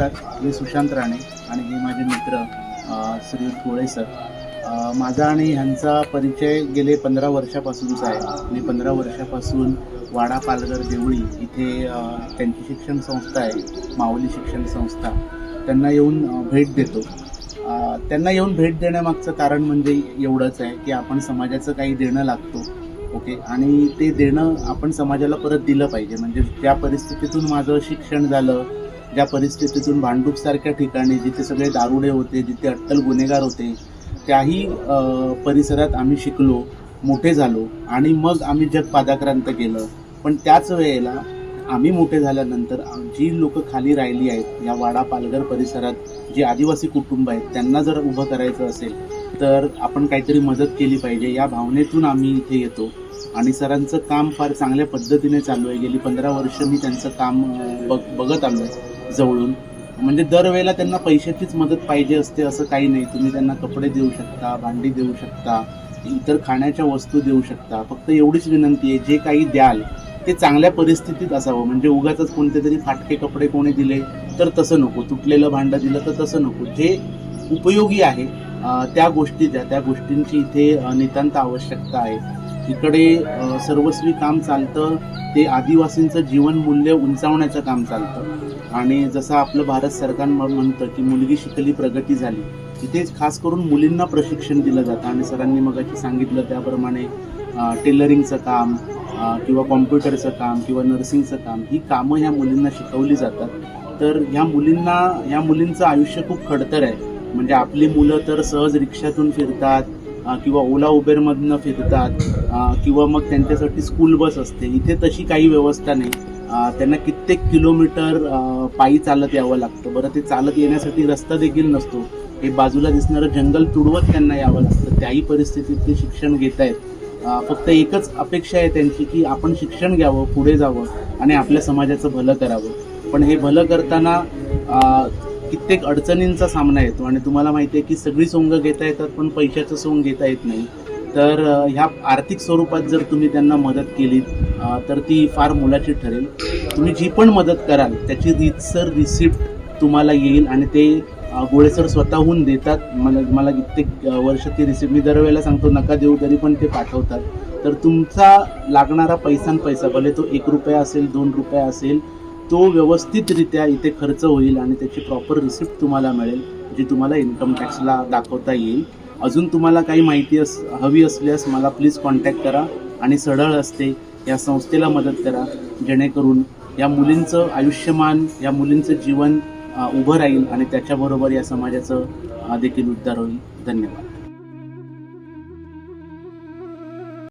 मी सुशांत राणे आणि हे माझे मित्र श्री कोळे सर. माझा आणि ह्यांचा परिचय गेले पंधरा वर्षापासूनचा आहे. मी पंधरा वर्षापासून वाडा पालघर देवळी इथे त्यांची शिक्षण संस्था आहे माऊली शिक्षण संस्था. त्यांना येऊन भेट देतो. त्यांना येऊन भेट देण्यामागचं कारण म्हणजे एवढंच आहे की आपण समाजाचं काही देणं लागतो ओके? आणि ते देणं आपण समाजाला परत दिलं पाहिजे. म्हणजे त्या परिस्थितीतून माझं शिक्षण झालं ज्या परिस्थितीतून भांडूपसारख्या ठिकाणी जिथे सगळे दारुडे होते जिथे अट्टल गुन्हेगार होते त्याही परिसरात आम्ही शिकलो मोठे झालो आणि मग आम्ही जग पादाक्रांत केलं. पण त्याच वेळेला आम्ही मोठे झाल्यानंतर जी लोक खाली राहिली आहेत या वाडा पालघर परिसरात जी आदिवासी कुटुंब आहेत त्यांना जर उभं करायचं असेल तर आपण काहीतरी मदत केली पाहिजे या भावनेतून आम्ही इथे येतो. आणि सरांचं काम फार चांगल्या पद्धतीने चालू आहे. गेली पंधरा वर्ष मी त्यांचं काम बघ बघत आलो आहे जवळून. म्हणजे दरवेळेला त्यांना पैशाचीच मदत पाहिजे असते असं काही नाही. तुम्ही त्यांना कपडे देऊ शकता भांडी देऊ शकता इतर खाण्याच्या वस्तू देऊ शकता. फक्त एवढीच विनंती आहे जे काही द्याल ते चांगल्या परिस्थितीत असावं. म्हणजे उगाच कोणते तरी फाटके कपडे कोणी दिले तर तसं नको. तुटलेलं भांडं दिलं तर तसं नको. जे उपयोगी आहे त्या गोष्टी द्या. त्या गोष्टींची इथे नितांत आवश्यकता आहे. इकडे सर्वस्वी काम चालतं ते आदिवासींचं जीवनमूल्य उंचावण्याचं काम चालतं. आणि जसं आपलं भारत सरकार म्हणतं की मुलगी शिकली प्रगती झाली तिथेच खास करून मुलींना प्रशिक्षण दिलं जातं. आणि सरांनी मगाशी सांगितलं त्याप्रमाणे टेलरिंगचं काम किंवा कॉम्प्युटरचं काम किंवा नर्सिंगचं काम ही कामं ह्या मुलींना शिकवली जातात. तर ह्या मुलींना ह्या मुलींचं आयुष्य खूप खडतर आहे. म्हणजे आपली मुलं तर सहज रिक्षातून फिरतात किंवा ओला उबेरमधनं फिरतात किंवा मग त्यांच्यासाठी स्कूल बस असते. इथे तशी काही व्यवस्था नाही. त्यांना कित्येक किलोमीटर पायी चालत यावं लागतं. बरं ते चालत येण्यासाठी रस्ता देखील नसतो. हे बाजूला दिसणारं जंगल तुडवत त्यांना यावं लागतं. त्याही परिस्थितीत ते शिक्षण घेत आहेत फक्त एकच अपेक्षा आहे त्यांची की आपण शिक्षण घ्यावं पुढे जावं आणि आपल्या समाजाचं भलं करावं. पण हे भलं करताना कित्येक अडचणींचा सामना येतो आणि तुम्हाला माहिती आहे की सगळी सोंग घेता येतात पण पैशाचं सोंग घेता येत नाही. तर ह्या आर्थिक स्वरूपात जर तुम्ही त्यांना मदत केलीत तर ती फार मोलाची ठरेल. तुम्ही जी पण मदत कराल त्याची रीतसर रिसिप्ट तुम्हाला येईल आणि ते गोळेसर स्वतःहून देतात. मला मला कित्येक वर्ष ती रिसिप्ट मी दरवेळेला सांगतो नका देऊ तरी पण ते पाठवतात. तर तुमचा लागणारा पैसा पैसा भले तो एक रुपया असेल दोन रुपया असेल तो व्यवस्थितरित्या इथे खर्च होईल आणि त्याची प्रॉपर रिसिप्ट तुम्हाला मिळेल जी तुम्हाला इन्कम टॅक्सला दाखवता येईल. अजून तुम्हाला काही माहिती अस हवी असल्यास मला प्लीज कॉन्टॅक्ट करा आणि सरळ असते या संस्थेला मदत करा. जेणेकरून या मुलींचं आयुष्यमान या मुलींचं जीवन उभं राहील आणि त्याच्याबरोबर या समाजाचं देखील उद्धार होईल. धन्यवाद.